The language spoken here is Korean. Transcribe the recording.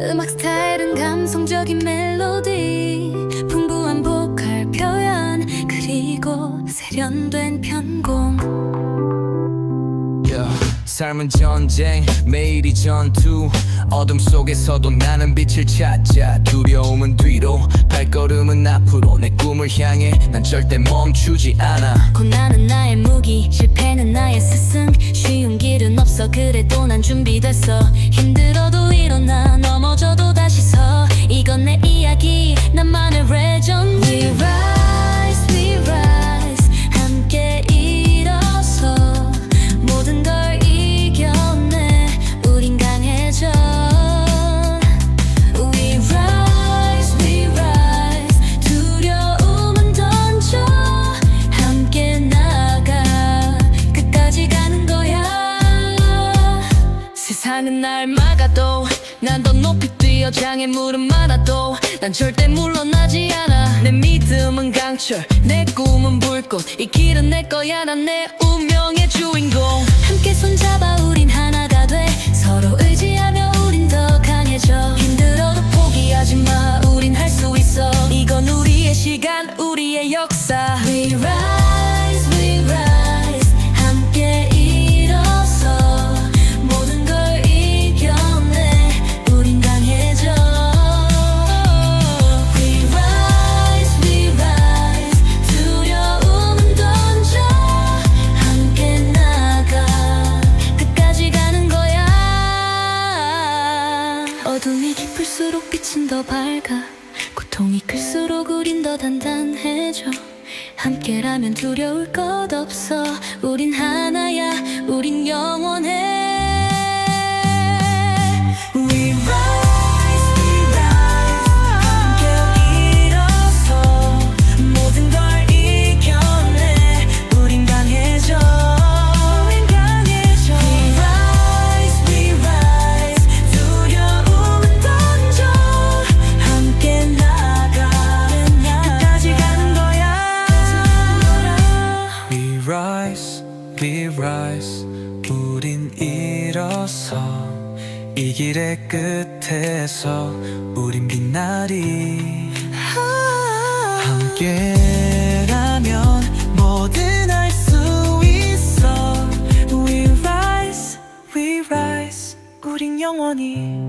음악 스타일은 감성적인 멜로디 풍부한 보컬 표현 그리고 세련된 편곡. Yeah. 삶은 전쟁 매일이 전투. 어둠 속에서도 나는 빛을 찾아. 두려움은 뒤로 발걸음은 앞으로. 내 꿈을 향해 난 절대 멈추지 않아. 고난은 나의 무기 실패는 나의 스승. 쉬운 길은 그래도 난 준비됐어. 힘들어도 일어나 넘어져도 다시 서 세상은 날 막아도 난 더 높이 뛰어 장애 물은 많아도 난 절대 물러나지 않아. 내 믿음은 강철 내 꿈은 불꽃. 이 길은 내 거야 난 내 운명의 주인공. 함께 손잡아 우린 하나가 돼. 서로 의지하며 우린 더 강해져. 힘들어도 포기하지 마 우린 할 수 있어. 이건 우리의 시간 우리의 역사 깊을수록 빛은 더 밝아. 고통이 클수록 우린 더 단단해져. 함께라면 두려울 것 없어. 우린 하나야. 우린 영원해 rise, we rise. 우린 일어서 이 길의 끝에서 우린 빛나리. 함께라면 뭐든 할 수 있어. We rise, we rise. 우린 영원히